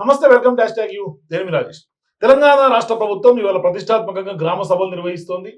నమస్తే welcome dash tag you. దేనిమి రాజేష్. తెలంగాణ రాష్ట్ర ప్రభుత్వం ఇవాళ ప్రతిష్టాత్మకంగా గ్రామ సభలు నిర్వహిస్తోంది.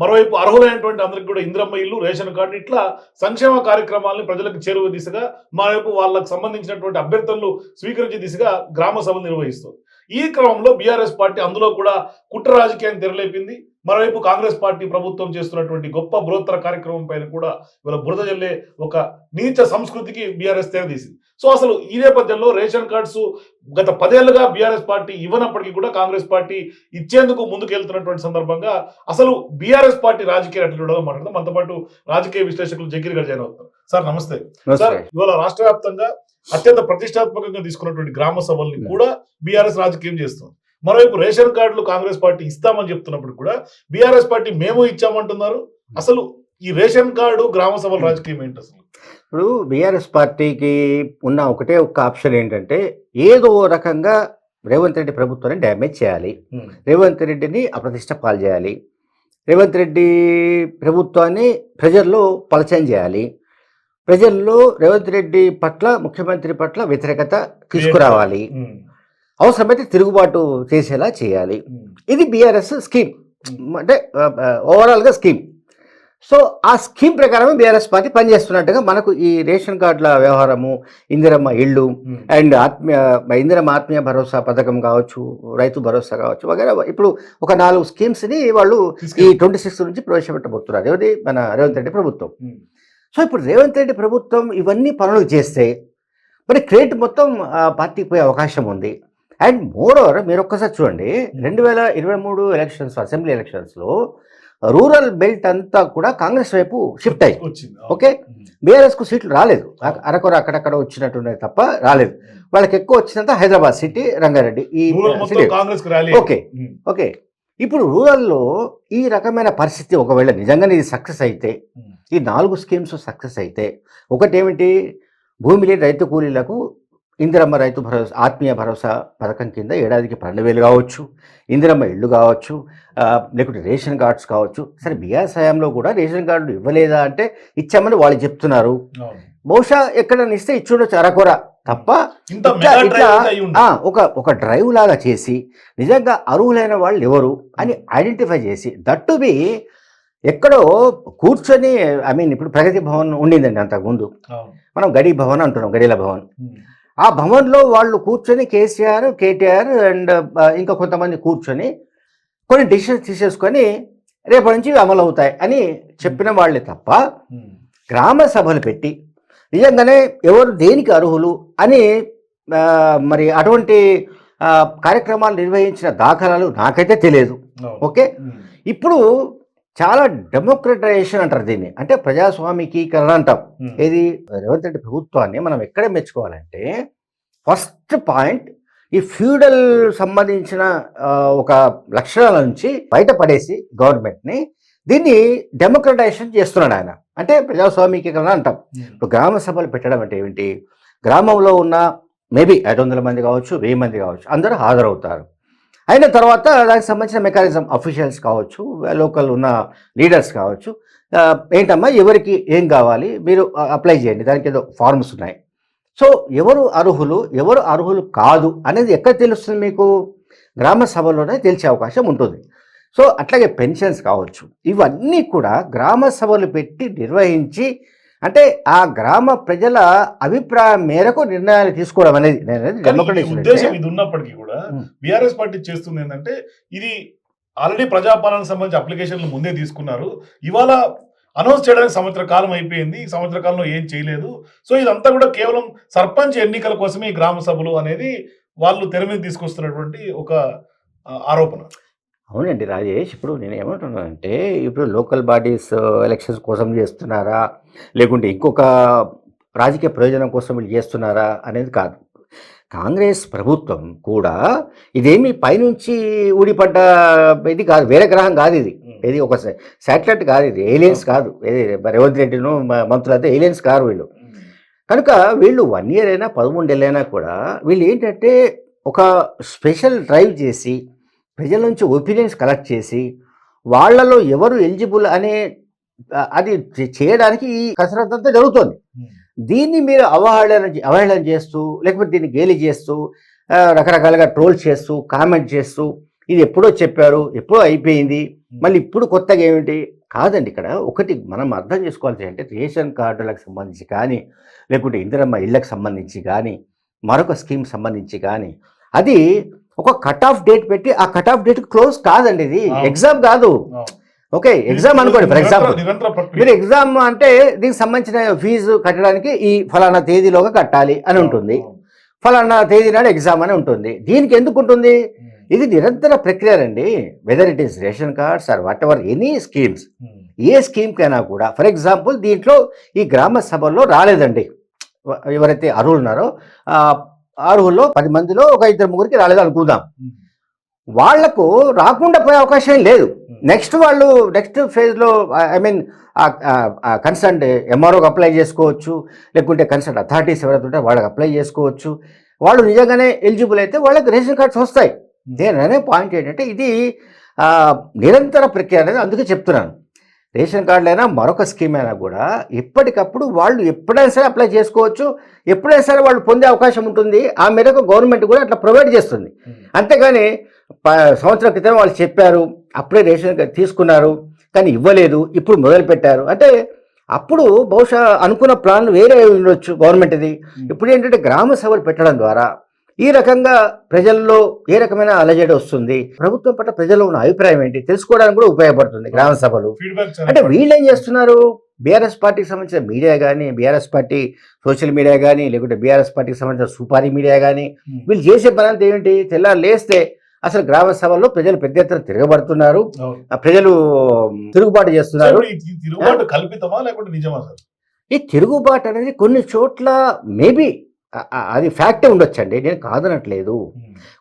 మరోవైపు అర్హులైనటువంటి అందరికి కూడా ఇంద్రమ్మ ఇల్లు రేషన్ కార్డు ఇట్లా సంక్షేమ కార్యక్రమాలను ప్రజలకు చేరువ దిశగా మరోవైపు వాళ్ళకు సంబంధించినటువంటి అభ్యర్థనలు స్వీకరించే దిశగా గ్రామ సభలు నిర్వహిస్తుంది. ఈ క్రమంలో బీఆర్ఎస్ పార్టీ అందులో కూడా కుట్ర రాజకీయాన్ని తెరలేపింది. మరోవైపు కాంగ్రెస్ పార్టీ ప్రభుత్వం చేస్తున్నటువంటి గొప్ప బృహత్తర కార్యక్రమం పైన కూడా ఇవాళ బురద జల్లే ఒక నీచ సంస్కృతికి బీఆర్ఎస్ తెరదీసింది సో అసలు ఈ నేపథ్యంలో రేషన్ కార్డ్స్ గత పదేళ్ళుగా బీఆర్ఎస్ పార్టీ ఇవ్వనప్పటికీ కూడా కాంగ్రెస్ పార్టీ ఇచ్చేందుకు ముందుకు వెళ్తున్నటువంటి సందర్భంగా అసలు బీఆర్ఎస్ పార్టీ రాజకీయ అట్లా మాట్లాడదాం. మనతో పాటు రాజకీయ విశ్లేషకులు జగీర్ గారు జాయిన్ అవుతారు సార్ నమస్తే. సార్ ఇవాళ రాష్ట్ర వ్యాప్తంగా అత్యంత ప్రతిష్టాత్మకంగా తీసుకున్నటువంటి గ్రామ సభల్ని కూడా బీఆర్ఎస్ రాజకీయం చేస్తుంది. మరోవైపు రేషన్ కార్డులు కాంగ్రెస్ పార్టీ ఇస్తామని చెప్తున్నప్పుడు కూడా బీఆర్ఎస్ పార్టీ మేము ఇచ్చామంటున్నారు. అసలు ఈ రేషన్ కార్డు గ్రామ సభల రాజకీయం ఏంటి అసలు? ఇప్పుడు బీఆర్ఎస్ పార్టీకి ఉన్న ఒకటే ఒక్క ఆప్షన్ ఏంటంటే ఏదో రకంగా రేవంత్ రెడ్డి ప్రభుత్వాన్ని డ్యామేజ్ చేయాలి. రేవంత్ రెడ్డిని అప్రతిష్ట పాలు చేయాలి. రేవంత్ రెడ్డి ప్రభుత్వాన్ని ప్రజల్లో పలచం చేయాలి. ప్రజల్లో రేవంత్ రెడ్డి పట్ల ముఖ్యమంత్రి పట్ల వ్యతిరేకత తీసుకురావాలి. అవసరమైతే తిరుగుబాటు చేసేలా చేయాలి. ఉమ్, ఇది బీఆర్ఎస్ స్కీమ్. ఉమ్. అంటే ఓవరాల్గా స్కీమ్. సో ఆ స్కీమ్ ప్రకారం బీఆర్ఎస్ పార్టీ పనిచేస్తున్నట్టుగా మనకు ఈ రేషన్ కార్డుల వ్యవహారము ఇందిరమ్మ ఇళ్ళు ఉమ్, అండ్ ఆత్మీయ ఇందిరమ్మ ఆత్మీయ భరోసా పథకం కావచ్చు రైతు భరోసా కావచ్చు వగేరా ఇప్పుడు ఒక నాలుగు స్కీమ్స్ని వాళ్ళు ఈ ట్వంటీ సిక్స్ నుంచి ప్రవేశపెట్టబోతున్నారు. ఏది మన రేవంత్ రెడ్డి ప్రభుత్వం. సో ఇప్పుడు రేవంత్ రెడ్డి ప్రభుత్వం ఇవన్నీ పనులు చేస్తే మరి క్రెడిట్ మొత్తం పార్టీకి పోయే అవకాశం ఉంది. అండ్ మోర్ ఓవర్ మీరు ఒక్కసారి చూడండి. రెండు వేల ఇరవై మూడు ఎలక్షన్స్ అసెంబ్లీ ఎలక్షన్స్లో రూరల్ బెల్ట్ అంతా కూడా కాంగ్రెస్ వైపు షిఫ్ట్ అయ్యి ఓకే. బీఆర్ఎస్కు సీట్లు రాలేదు. అరకొర అక్కడక్కడ వచ్చినట్టున్నాయి తప్ప రాలేదు. వాళ్ళకి ఎక్కువ వచ్చినంత హైదరాబాద్ సిటీ రంగారెడ్డి ఈ ఓకే. ఓకే. ఇప్పుడు రూరల్లో ఈ రకమైన పరిస్థితి ఒకవేళ నిజంగానే ఇది సక్సెస్ అయితే ఈ నాలుగు స్కీమ్స్ సక్సెస్ అయితే ఒకటేమిటి? భూమి లేని రైతు కూలీలకు ఇందిరమ్మ రైతు భరోసా ఆత్మీయ భరోసా పథకం కింద ఏడాదికి పన్నెండు వేలు కావచ్చు ఇందిరమ్మ ఇళ్ళు కావచ్చు లేకుంటే రేషన్ కార్డ్స్ కావచ్చు. సరే బీఆర్ హయాంలో కూడా రేషన్ కార్డులు ఇవ్వలేదా అంటే ఇచ్చామని వాళ్ళు చెప్తున్నారు. బహుశా ఎక్కడైనా ఇస్తే ఇచ్చుండొచ్చు అరకొర. తప్ప ఇట్లా- ఒక ఒక డ్రైవ్ లాగా చేసి నిజంగా అర్హులైన వాళ్ళు ఎవరు అని ఐడెంటిఫై చేసి దట్టు బి ఎక్కడో కూర్చొని ఐ మీన్ ఇప్పుడు ప్రగతి భవన్ ఉండిందండి అంతకుముందు. మనం గడి భవన్ అంటున్నాం గడిల భవన్. ఆ భవన్లో వాళ్ళు కూర్చొని కేసీఆర్ కేటీఆర్ అండ్ ఇంకా కొంతమంది కూర్చొని కొన్ని డిసిషన్స్ తీసేసుకొని రేపటి నుంచి అమలు అవుతాయి అని చెప్పిన వాళ్ళే తప్ప ఉమ్, గ్రామ సభలు పెట్టి నిజంగానే ఎవరు దేనికి అర్హులు అని మరి అటువంటి కార్యక్రమాలు నిర్వహించిన దాఖలాలు నాకైతే తెలియదు. ఓకే? ఉమ్, ఇప్పుడు చాలా డెమోక్రటైజేషన్ అంటారు దీన్ని. అంటే ప్రజాస్వామికీకరణ అంటాం. ఏది? రేవంత్ రెడ్డి ప్రభుత్వాన్ని మనం ఎక్కడ మెచ్చుకోవాలంటే ఫస్ట్ పాయింట్ ఈ ఫ్యూడల్ సంబంధించిన ఒక లక్షణాల నుంచి బయటపడేసి గవర్నమెంట్ని దీన్ని డెమోక్రటైజేషన్ చేస్తున్నాడు ఆయన. అంటే ప్రజాస్వామికీకరణ అంటాం. ఇప్పుడు గ్రామ సభలు పెట్టడం అంటే ఏమిటి? గ్రామంలో ఉన్న మేబీ ఐదు వందల మంది కావచ్చు వెయ్యి మంది కావచ్చు అందరూ హాజరవుతారు. అయిన తర్వాత దానికి సంబంధించిన మెకానిజం అఫీషియల్స్ కావచ్చు లోకల్ ఉన్న లీడర్స్ కావచ్చు ఏంటమ్మా ఎవరికి ఏం కావాలి మీరు అప్లై చేయండి. దానికి ఏదో ఫార్మ్స్ ఉన్నాయి. సో ఎవరు అర్హులు ఎవరు అర్హులు కాదు అనేది ఎక్కడ తెలుస్తుంది మీకు? గ్రామ సభలోనే తెలిసే అవకాశం ఉంటుంది. సో అట్లాగే పెన్షన్స్ కావచ్చు. ఇవన్నీ కూడా గ్రామ సభలు పెట్టి నిర్వహించి అంటే ఆ గ్రామ ప్రజల అభిప్రాయం మేరకు నిర్ణయాలు తీసుకోవడం అనేది ఉద్దేశం ఇది ఉన్నప్పటికీ కూడా. బీఆర్ఎస్ పార్టీ చేస్తుంది ఏంటంటే ఇది ఆల్రెడీ ప్రజాపాలన సంబంధించి అప్లికేషన్లు ముందే తీసుకున్నారు. ఇవాళ అనౌన్స్ చేయడానికి సంవత్సర కాలం అయిపోయింది. ఈ సంవత్సర కాలంలో ఏం చేయలేదు. సో ఇదంతా కూడా కేవలం సర్పంచ్ ఎన్నికల కోసమే గ్రామ సభలు అనేది వాళ్ళు తెర మీద తీసుకొస్తున్నటువంటి ఒక ఆరోపణ. అవునండి రాజేష్ ఇప్పుడు నేను ఏమంటున్నానంటే ఇప్పుడు లోకల్ బాడీస్ ఎలక్షన్స్ కోసం చేస్తున్నారా? లేకుంటే ఇంకొక రాజకీయ ప్రయోజనం కోసం వీళ్ళు చేస్తున్నారా? అనేది కాదు. కాంగ్రెస్ ప్రభుత్వం కూడా ఇదేమి పైనుంచి ఊడిపడ్డ ఇది కాదు వేరే గ్రహం కాదు ఇది. ఇది ఒక శాటిలైట్ కాదు ఇది ఏలియన్స్ కాదు. ఇది రేవంత్ రెడ్డిను మంత్రులైతే ఏలియన్స్ కారు వీళ్ళు. కనుక వీళ్ళు వన్ ఇయర్ అయినా పదమూడేళ్ళైనా కూడా వీళ్ళు ఏంటంటే ఒక స్పెషల్ డ్రైవ్ చేసి ప్రజల నుంచి ఒపీనియన్స్ కలెక్ట్ చేసి వాళ్ళలో ఎవరు ఎలిజిబుల్ అనే అది చేయడానికి ఈ కసరత్తు అంతా జరుగుతోంది. దీన్ని మీరు అవహేళన అవహేళన చేస్తూ లేకపోతే దీన్ని గేలి చేస్తూ రకరకాలుగా ట్రోల్ చేస్తూ కామెంట్ చేస్తూ ఇది ఎప్పుడో చెప్పారు ఎప్పుడో అయిపోయింది మళ్ళీ ఇప్పుడు కొత్తగా ఏమిటి? కాదండి ఇక్కడ ఒకటి మనం అర్థం చేసుకోవాల్సి అంటే రేషన్ కార్డులకు సంబంధించి కానీ లేకుంటే ఇందిరమ్మ ఇళ్ళకి సంబంధించి కానీ మరొక స్కీమ్ సంబంధించి కానీ అది ఒక కట్ ఆఫ్ డేట్ పెట్టి ఆ కట్ ఆఫ్ డేట్ క్లోజ్ కాదండి ఇది. ఎగ్జామ్ కాదు. ఓకే ఎగ్జామ్ అనుకోండి ఫర్ ఎగ్జాంపుల్ మీరు ఎగ్జామ్ అంటే దీనికి సంబంధించిన ఫీజు కట్టడానికి ఈ ఫలానా తేదీలోగా కట్టాలి అని ఉంటుంది. ఫలానా తేదీ నాడు ఎగ్జామ్ అని ఉంటుంది దీనికి ఎందుకు ఉంటుంది. ఇది నిరంతర ప్రక్రియ అండి whether it is ration cards or whatever any schemes. ఏ స్కీమ్కైనా కూడా ఫర్ ఎగ్జాంపుల్ దీంట్లో ఈ గ్రామ సభల్లో రాలేదండి ఎవరైతే అర్హులు ఉన్నారో అర్హుల్లో పది మందిలో ఒక ఇద్దరు ముగ్గురికి రాలేదు అనుకుందాం. వాళ్ళకు రాకుండా పోయే అవకాశం లేదు. నెక్స్ట్ వాళ్ళు నెక్స్ట్ ఫేజ్లో ఐ మీన్ కన్సర్న్ ఎంఆర్ఓకి అప్లై చేసుకోవచ్చు. లేకుంటే కన్సర్న్ అథారిటీస్ ఎవరైతే ఉంటే వాళ్ళకి అప్లై చేసుకోవచ్చు. వాళ్ళు నిజంగానే ఎలిజిబుల్ అయితే వాళ్ళకి రేషన్ కార్డ్స్ వస్తాయి. నేను అనే పాయింట్ ఏంటంటే ఇది నిరంతర ప్రక్రియ అనేది అందుకే చెప్తున్నాను. రేషన్ కార్డులైనా మరొక స్కీమ్ అయినా కూడా ఎప్పటికప్పుడు వాళ్ళు ఎప్పుడైనా సరే అప్లై చేసుకోవచ్చు. ఎప్పుడైనా సరే వాళ్ళు పొందే అవకాశం ఉంటుంది. ఆ మేరకు గవర్నమెంట్ కూడా అట్లా ప్రొవైడ్ చేస్తుంది. అంతేగాని సంవత్సరం క్రితం వాళ్ళు చెప్పారు. అప్పుడే రేషన్ కార్డు తీసుకున్నారు. కానీ ఇవ్వలేదు. ఇప్పుడు మొదలు పెట్టారు అంటే అప్పుడు బహుశా అనుకున్న ప్లాన్లు వేరే ఉండొచ్చు గవర్నమెంట్ది. ఇప్పుడు ఏంటంటే గ్రామ సభలు పెట్టడం ద్వారా ఈ రకంగా ప్రజల్లో ఏ రకమైన అలజడి వస్తుంది? ప్రభుత్వం పట్ల ప్రజల్లో ఉన్న అభిప్రాయం ఏంటి? తెలుసుకోవడానికి కూడా ఉపయోగపడుతుంది గ్రామ సభలు. అంటే వీళ్ళు ఏం చేస్తున్నారు? బీఆర్ఎస్ పార్టీకి సంబంధించిన మీడియా కానీ బీఆర్ఎస్ పార్టీ సోషల్ మీడియా కానీ లేకుంటే బీఆర్ఎస్ పార్టీకి సంబంధించిన సుపారీ మీడియా కానీ ఉమ్. వీళ్ళు చేసే పని అంతా ఏంటి? తెల్లారు లేస్తే అసలు గ్రామ సభల్లో ప్రజలు పెద్ద ఎత్తున తిరగబడుతున్నారు. ప్రజలు తిరుగుబాటు చేస్తున్నారు. ఈ తిరుగుబాటు అనేది కొన్ని చోట్ల మేబీ అది ఫ్యాక్టే ఉండొచ్చండి. నేను కాదనట్లేదు.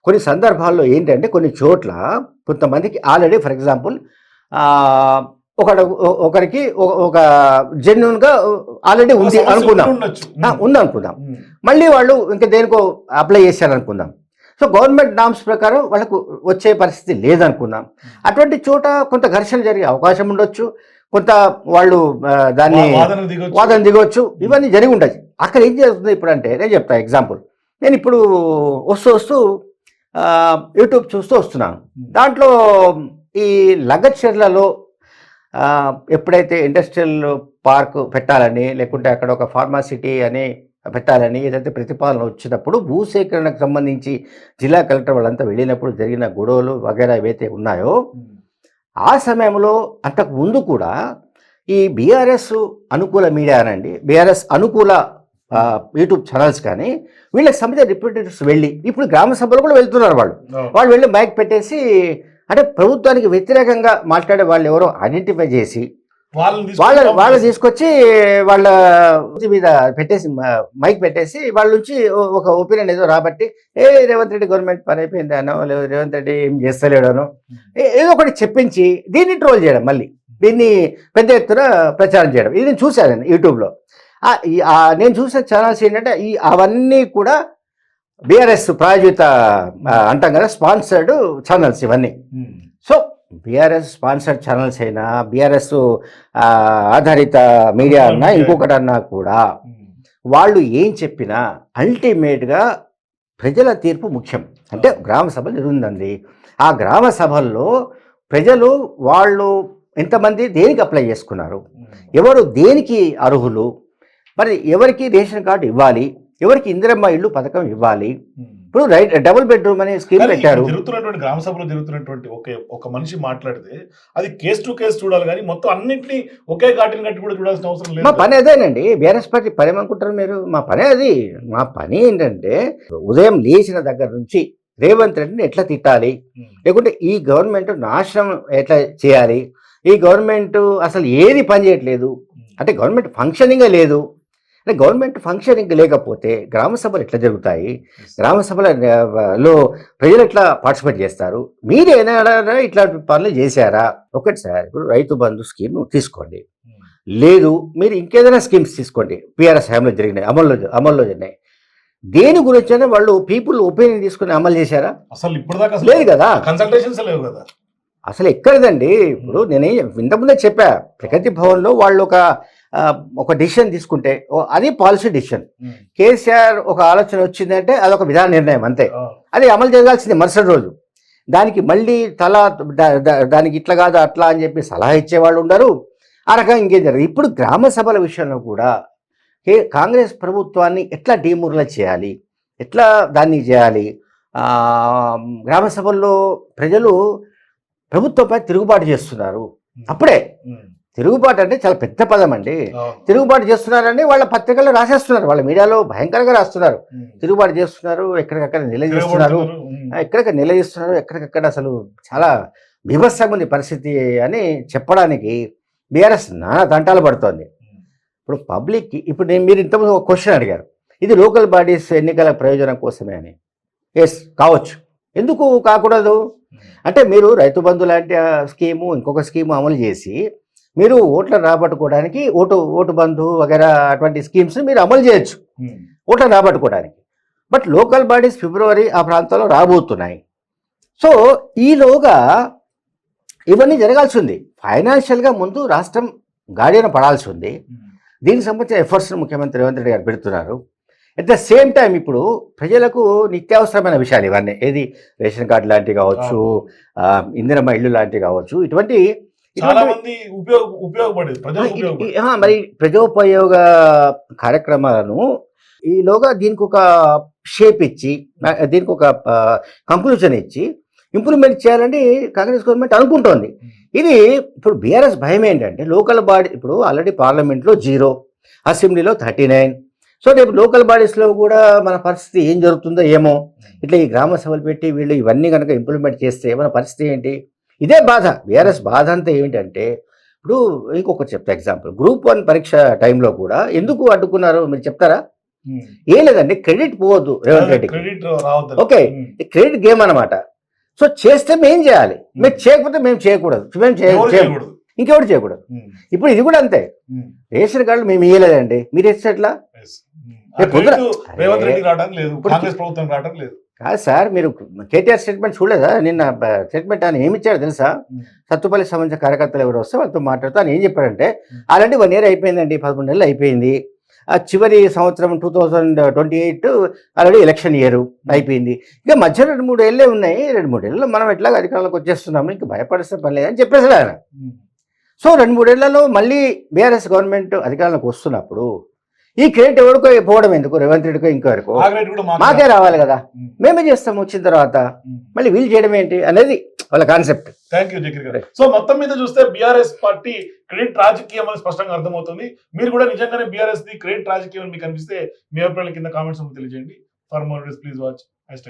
కొన్ని సందర్భాల్లో ఏంటంటే కొన్ని చోట్ల కొంతమందికి ఆల్రెడీ ఫర్ ఎగ్జాంపుల్ ఒక ఒకరికి ఒక- ఒక జెన్యున్గా ఆల్రెడీ ఉంది అనుకుందాం. ఉంది అనుకుందాం. మళ్ళీ వాళ్ళు ఇంకా దేనికో అప్లై చేశారు అనుకుందాం సో గవర్నమెంట్ నామ్స్ ప్రకారం వాళ్ళకు వచ్చే పరిస్థితి లేదనుకుందాం. అటువంటి చోట కొంత ఘర్షణ జరిగే అవకాశం ఉండొచ్చు. కొంత వాళ్ళు దాన్ని వాదన దిగవచ్చు ఇవన్నీ జరిగి ఉండొచ్చు అక్కడ ఏం జరుగుతుంది ఇప్పుడు అంటే నేను చెప్తా ఎగ్జాంపుల్. నేను ఇప్పుడు వస్తూ వస్తూ యూట్యూబ్ చూస్తూ వస్తున్నాను. దాంట్లో ఈ లగచర్లలో ఆ, ఎప్పుడైతే ఇండస్ట్రియల్ పార్క్ పెట్టాలని లేకుంటే అక్కడ ఒక ఫార్మాసిటీ అని పెట్టాలని ఏదైతే ప్రతిపాదన వచ్చినప్పుడు భూసేకరణకు సంబంధించి జిల్లా కలెక్టర్ వాళ్ళంతా వెళ్ళినప్పుడు జరిగిన గొడవలు వగేరా ఏవైతే ఉన్నాయో. ఆ సమయంలో అంతకు ముందు కూడా ఈ బీఆర్ఎస్ అనుకూల మీడియా అనండి బీఆర్ఎస్ అనుకూల యూట్యూబ్ ఛానల్స్ కానీ వీళ్ళకి సంబంధించిన రిప్రజెంటేటివ్స్ వెళ్ళి ఇప్పుడు గ్రామ సభలు కూడా వెళ్తున్నారు వాళ్ళు. వాళ్ళు వెళ్ళి మైక్ పెట్టేసి అంటే ప్రభుత్వానికి వ్యతిరేకంగా మాట్లాడే వాళ్ళు ఎవరో ఐడెంటిఫై చేసి వాళ్ళ వాళ్ళు. తీసుకొచ్చి వాళ్ళ మీద పెట్టేసి మైక్ పెట్టేసి వాళ్ళ నుంచి ఒక ఒపీనియన్ ఏదో రాబట్టి ఏ రేవంత్ రెడ్డి గవర్నమెంట్ పని అయిపోయింది అనో లేదా రేవంత్ రెడ్డి ఏం చేస్తలేడనో ఏదో ఒకటి చెప్పించి దీన్ని ట్రోల్ చేయడం మళ్ళీ. దీన్ని పెద్ద ఎత్తున ప్రచారం చేయడం. ఇది నేను చూశాను నేను యూట్యూబ్లో. నేను చూసిన ఛానల్స్ ఏంటంటే ఈ అవన్నీ కూడా బీఆర్ఎస్ ప్రాయోజిత అంటాం కదా స్పాన్సర్డ్ ఛానల్స్ ఇవన్నీ. బీఆర్ఎస్ స్పాన్సర్డ్ ఛానల్స్ అయినా బీఆర్ఎస్ ఆధారిత మీడియా అన్నా ఇంకొకటి అన్నా కూడా. వాళ్ళు ఏం చెప్పినా అల్టిమేట్గా ప్రజల తీర్పు ముఖ్యం. అంటే గ్రామ సభ జరుగుతుందండి ఆ గ్రామ సభల్లో ప్రజలు వాళ్ళు ఎంతమంది దేనికి అప్లై చేసుకున్నారు. ఎవరు దేనికి అర్హులు? మరి ఎవరికి రేషన్ కార్డు ఇవ్వాలి? ఎవరికి ఇందిరమ్మ ఇల్లు పథకం ఇవ్వాలి. ఇప్పుడు రైట్ డబుల్ బెడ్రూమ్ అనే స్కీమ్ పెట్టారు. జరుగుతున్నటువంటి గ్రామ సభలో జరుగుతున్నటువంటి ఒకే ఒక మనిషి మాట్లాడితే అది కేస్ టు కేసు చూడాలి కానీ మొత్తం అన్నింటినీ ఒకే ఘాటిని కట్టి కూడా చూడాల్సిన అవసరం మా లేదు పని అదేనండి. బీఆర్ఎస్ పార్టీ పని ఏమనుకుంటారు మీరు? మా పని అది. మా పని ఏంటంటే ఉదయం లేచిన దగ్గర నుంచి రేవంత్ రెడ్డిని ఎట్లా తిట్టాలి. లేకుంటే ఈ గవర్నమెంట్ నాశనం ఎట్లా చేయాలి? ఈ గవర్నమెంట్ అసలు ఏది పని చేయట్లేదు? అంటే గవర్నమెంట్ ఫంక్షనింగే లేదు. అంటే గవర్నమెంట్ ఫంక్షనింగ్ లేకపోతే గ్రామ సభలు ఎట్లా జరుగుతాయి? గ్రామ సభల ఆ, లో ప్రజలు ఎట్లా పార్టిసిపేట్ చేస్తారు? మీరు ఏదైనా ఇట్లాంటి పనులు చేశారా? ఒకటి సార్ ఇప్పుడు రైతు బంధు స్కీమ్ తీసుకోండి. ఉమ్. లేదు మీరు ఇంకేదైనా స్కీమ్స్ తీసుకోండి. పిఆర్ఎస్ హయాంలో జరిగినాయి అమల్లో అమల్లో జరిగినాయి. దేని గురించైనా వాళ్ళు పీపుల్ ఒపీనియన్ తీసుకుని అమలు చేశారా? అసలు ఇప్పటిదాకా లేదు కదా. కన్సల్టేషన్స్ లేవు కదా. అసలు ఎక్కడదండి? ఇప్పుడు నేనే ఇంతకుముందే చెప్పా ప్రగతి భవన్లో వాళ్ళు ఒక ఒక డిసిషన్ తీసుకుంటే అది పాలసీ డిసిషన్ ఉమ్. కేసీఆర్ ఒక ఆలోచన వచ్చిందంటే అదొక విధాన నిర్ణయం అంతే. అది అమలు జరగాల్సింది మరుసటి రోజు. దానికి మళ్ళీ తల దానికి ఇట్లా కాదు అట్లా అని చెప్పి సలహా ఇచ్చేవాళ్ళు ఉండరు. ఆ రకంగా ఇంకేం జరగదు. ఇప్పుడు గ్రామ సభల విషయంలో కూడా కే- కాంగ్రెస్ ప్రభుత్వాన్ని ఎట్లా డీమూరలైజ్ చేయాలి? ఎట్లా దాన్ని చేయాలి? గ్రామ సభల్లో ప్రజలు ప్రభుత్వంపై తిరుగుబాటు చేస్తున్నారు. అప్పుడే ఉమ్. తిరుగుబాటు అంటే చాలా పెద్ద పదం అండి. తిరుగుబాటు చేస్తున్నారని వాళ్ళ పత్రికల్లో రాసేస్తున్నారు వాళ్ళ మీడియాలో భయంకరంగా రాస్తున్నారు. తిరుగుబాటు చేస్తున్నారు ఎక్కడికక్కడ నిలదీస్తున్నారు తిరగబడుతున్నారు. ఉమ్. ఎక్కడికి నిలదీస్తున్నారు ఎక్కడికక్కడ అసలు చాలా బీభత్సంగా ఉంది పరిస్థితి అని చెప్పడానికి బీఆర్ఎస్ నానా తంటాలు పడుతోంది. ఇప్పుడు పబ్లిక్ ఇప్పుడు నేను మీరు ఇంతకుముందు ఒక క్వశ్చన్ అడిగారు ఇది లోకల్ బాడీస్ ఎన్నికల ప్రయోజనం కోసమే అని ఎస్ కావచ్చు ఎందుకు కాకూడదు. అంటే మీరు రైతు బంధు లాంటి స్కీము ఇంకొక స్కీము అమలు చేసి మీరు ఓట్లను రాబట్టుకోవడానికి ఓటు ఓటు బంధు వగైరా అటువంటి స్కీమ్స్ మీరు అమలు చేయొచ్చు. ఓట్లను రాబట్టుకోవడానికి. బట్ లోకల్ బాడీస్ ఫిబ్రవరి ఆ ప్రాంతంలో రాబోతున్నాయి. సో ఈలోగా ఇవన్నీ జరగాల్సి ఉంది. ఫైనాన్షియల్గా ముందు రాష్ట్రం గాడిన పడాల్సి ఉంది. దీనికి సంబంధించిన ఎఫర్ట్స్ను ముఖ్యమంత్రి రేవంత్ రెడ్డి గారు పెడుతున్నారు. అట్ ద సేమ్ టైం ఇప్పుడు ప్రజలకు నిత్యావసరమైన విషయాలు ఇవన్నీ. ఏది? రేషన్ కార్డు లాంటివి కావచ్చు ఇందిరమ్మ ఇల్లు లాంటివి కావచ్చు. ఇటువంటి చాలా మంది ఉపయోగ ఉపయోగపడేది మరి ప్రజోపయోగ కార్యక్రమాలను ఈలోగా దీనికి ఒక షేప్ ఇచ్చి దీనికి ఒక కంక్లూజన్ ఇచ్చి ఇంప్లిమెంట్ చేయాలని కాంగ్రెస్ గవర్నమెంట్ అనుకుంటోంది. ఇది ఇప్పుడు బీఆర్ఎస్ భయం ఏంటంటే లోకల్ బాడీ ఇప్పుడు ఆల్రెడీ పార్లమెంట్లో జీరో అసెంబ్లీలో థర్టీ నైన్. సో రేపు లోకల్ బాడీస్లో కూడా మన పరిస్థితి ఏం జరుగుతుందో ఏమో ఇట్లా ఈ గ్రామ సభలు పెట్టి వీళ్ళు ఇవన్నీ కనుక ఇంప్లిమెంట్ చేస్తే మన పరిస్థితి ఏంటి? ఇదే బాధ. బీఆర్ఎస్ బాధ అంతా ఏమిటంటే ఇప్పుడు ఇంకొకటి చెప్తా ఎగ్జాంపుల్ గ్రూప్ వన్ పరీక్ష టైంలో కూడా ఎందుకు అడ్డుకున్నారు? మీరు చెప్తారా? ఉమ్. ఏం లేదండి క్రెడిట్ పోవద్దు రేవంత్ రెడ్డికి. రావద్దు. ఓకే. క్రెడిట్ గేమ్ అన్నమాట. సో చేస్తే మేము చేయాలి. మేము చేయకపోతే మేము చేయకూడదు. మేము. చేయకూడదు. ఇంకెవరు చేయకూడదు? ఉమ్. ఇప్పుడు ఇది కూడా అంతే. రేషన్ కార్డులు మేము ఇయ్యలేదండి. మీరు ఇస్తే ఎట్లా? రేవంత్ రెడ్డి రావడం లేదు. కాంగ్రెస్ ప్రభుత్వం రావడం లేదు. కాదు సార్ మీరు కేటీఆర్ స్టేట్మెంట్ చూడలేదా? నిన్న స్టేట్మెంట్ ఆయన ఏమి ఇచ్చాడు తెలుసా. సత్తుపల్లి సంబంధించిన కార్యకర్తలు ఎవరు వస్తే వాళ్ళతో మాట్లాడుతూ ఆయన ఏం చెప్పాడంటే Hmm. ఆల్రెడీ వన్ ఇయర్ అయిపోయిందండి పదకొండు నెలలు అయిపోయింది. ఆ చివరి సంవత్సరం two thousand twenty eight already election year అయిపోయింది. ఇక మధ్య రెండు మూడు ఏళ్ళే ఉన్నాయి. రెండు మూడు ఏళ్ళలో మనం ఎట్లా అధికారంలోకి వచ్చేస్తున్నాము ఇంక భయపడాల్సిన పని లేదని చెప్పేసాడు ఆయన. సో రెండు మూడేళ్ళలో మళ్ళీ బీఆర్ఎస్ గవర్నమెంట్ అధికారంలోకి వస్తున్నప్పుడు ఈ క్రెడిట్ ఎవరికో పోవడం ఎందుకు? రేవంత్ రెడ్డికో కూడా మాకే రావాలి. కదా. మేమే. చేస్తాం వచ్చిన తర్వాత. మళ్ళీ వీళ్ళు చేయడం ఏంటి అనేది వాళ్ళ కాన్సెప్ట్ థ్యాంక్ యూ గారు. సో మొత్తం మీద చూస్తే బీఆర్ఎస్ పార్టీ క్రెడిట్ రాజకీయం అని స్పష్టంగా అర్థమవుతుంది. మీరు కూడా నిజంగానే బీఆర్ఎస్ ది క్రెడిట్ రాజకీయం అని మీకు అనిపిస్తే మీ అభిప్రాయాల కింద కామెంట్స్ తెలియజేయండి. For more please watch hash